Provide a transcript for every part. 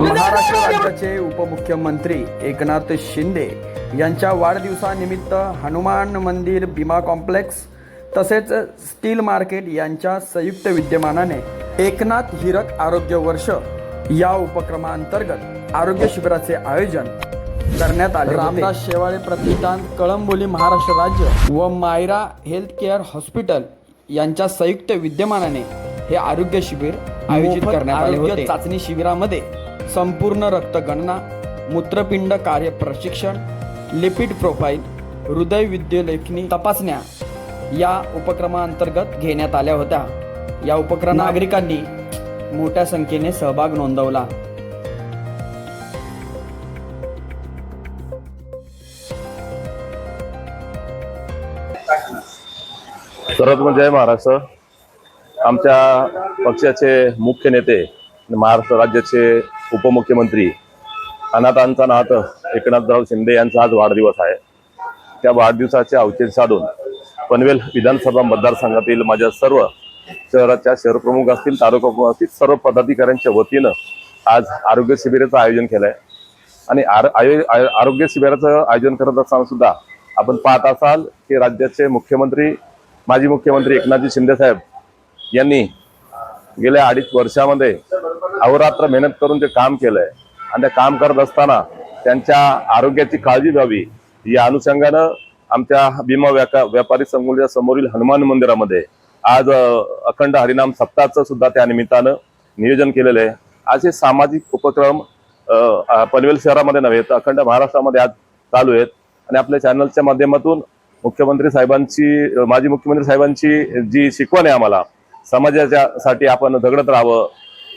महाराष्ट्र राज्याचे उपमुख्यमंत्री एकनाथ शिंदे यांच्या वाढदिवसानिमित्त हनुमान मंदिर भीमा कॉम्प्लेक्स तसेच स्टील मार्केट यांच्या संयुक्त विद्यमानाने एकनाथ हिरक आरोग्य वर्ष या उपक्रमांतर्गत आरोग्य शिबिराचे आयोजन करण्यात आले रामदास शेवाळे प्रतिष्ठान कळंबोली महाराष्ट्र राज्य व मायरा हेल्थ केअर हॉस्पिटल यांच्या संयुक्त विद्यमानाने हे आरोग्य शिबिर आयोजित करण्यात आले होते. चाचणी शिबिरामध्ये संपूर्ण रक्तगणना मूत्रपिंड कार्य प्रशिक्षण लिपिड प्रोफाईल हृदय विद्युलेखनी तपासण्या या उपक्रमांतर्गत घेण्यात आल्या होत्या. या उपक्रम नागरिकांनी मोठ्या संख्येने सहभाग नोंदवला. सर्वात म्हणजे महाराष्ट्र. आमच्या पक्षाचे मुख्य नेते महाराष्ट्र राज्याचे उपमुख्यमंत्री अनाथांचा नाथ एकनाथराव शिंदे यांचा आज वाढदिवस आहे. त्या वाढदिवसाचे औचित्य साधून पनवेल विधानसभा मतदारसंघातील माझ्या सर्व शहराच्या शहरप्रमुख असतील तालुका प्रमुख असतील सर्व पदाधिकाऱ्यांच्या वतीनं आज आरोग्य शिबिराचं आयोजन केलं आहे आणि आर- आरोग्य शिबिराचं आयोजन करत असताना सुद्धा आपण पाहत असाल की राज्याचे मुख्यमंत्री माजी मुख्यमंत्री एकनाथजी शिंदे साहेब यांनी गेल्या अडीच वर्षामध्ये अहोरात्र मेहनत करून ते काम केलंय. आणि ते काम करत असताना त्यांच्या आरोग्याची काळजी घ्यावी या अनुषंगानं आमच्या भीमा व्याका व्यापारी संकुलच्या समोरील हनुमान मंदिरामध्ये आज अखंड हरिनाम सप्ताहाचं सुद्धा त्या निमित्तानं नियोजन केलेलं आहे असे सामाजिक उपक्रम पनवेल शहरामध्ये नव्हे तर अखंड महाराष्ट्रामध्ये आज चालू आहेत. आणि आपल्या चॅनलच्या माध्यमातून मुख्यमंत्री साहेबांची माजी मुख्यमंत्री साहेबांची जी शिकवण आहे आम्हाला समाजाच्या साठी आपण झगडत राहावं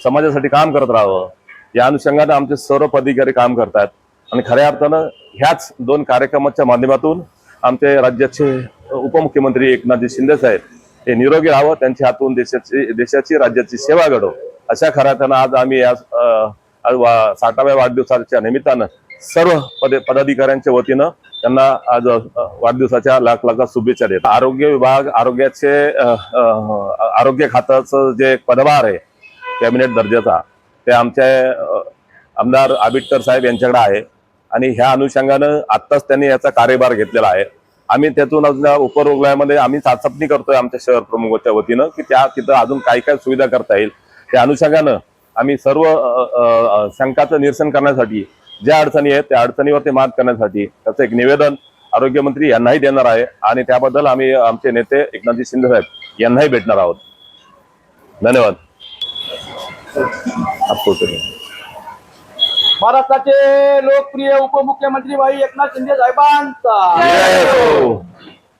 समाजासाठी काम करत राहावं या अनुषंगानं आमचे सर्व पदाधिकारी काम करतात. आणि खऱ्या अर्थानं ह्याच दोन कार्यक्रमाच्या माध्यमातून आमचे राज्याचे उपमुख्यमंत्री एकनाथजी शिंदे साहेब हे निरोगी राहावं त्यांच्या हातून देशाची देशाची राज्याची सेवा घडो. अशा खऱ्या अर्थानं आज आम्ही या आज वा- साठाव्या वाढदिवसाच्या निमित्तानं सर्व पद पदाधिकाऱ्यांच्या वतीनं त्यांना आज वाढदिवसाच्या लाख लाख शुभेच्छा देत. आरोग्य विभाग आरोग्याचे आरोग्य खात्याचं जे पदभार आहे कॅबिनेट दर्जाचा ते आमचे आमदार आबिटकर साहेब यांच्याकडे आहे. आणि ह्या अनुषंगानं आत्ताच त्यांनी याचा कार्यभार घेतलेला आहे. आम्ही त्यातून अजून उपरुग्णालयामध्ये आम्ही चाचपणी करतोय आमच्या शहर प्रमुखाच्या वतीनं की त्या तिथं अजून काय काय सुविधा करता येईल. त्या अनुषंगानं आम्ही सर्व शंकाचं निरसन करण्यासाठी ज्या अडचणी आहेत त्या अडचणीवरती मात करण्यासाठी त्याचं एक निवेदन आरोग्यमंत्री यांनाही देणार आहे आणि त्याबद्दल आम्ही आमचे नेते एकनाथजी शिंदे साहेब यांनाही भेटणार आहोत धन्यवाद. महाराष्ट्राचे लोकप्रिय उपमुख्यमंत्री भाई एकनाथ शिंदे साहेबांचा.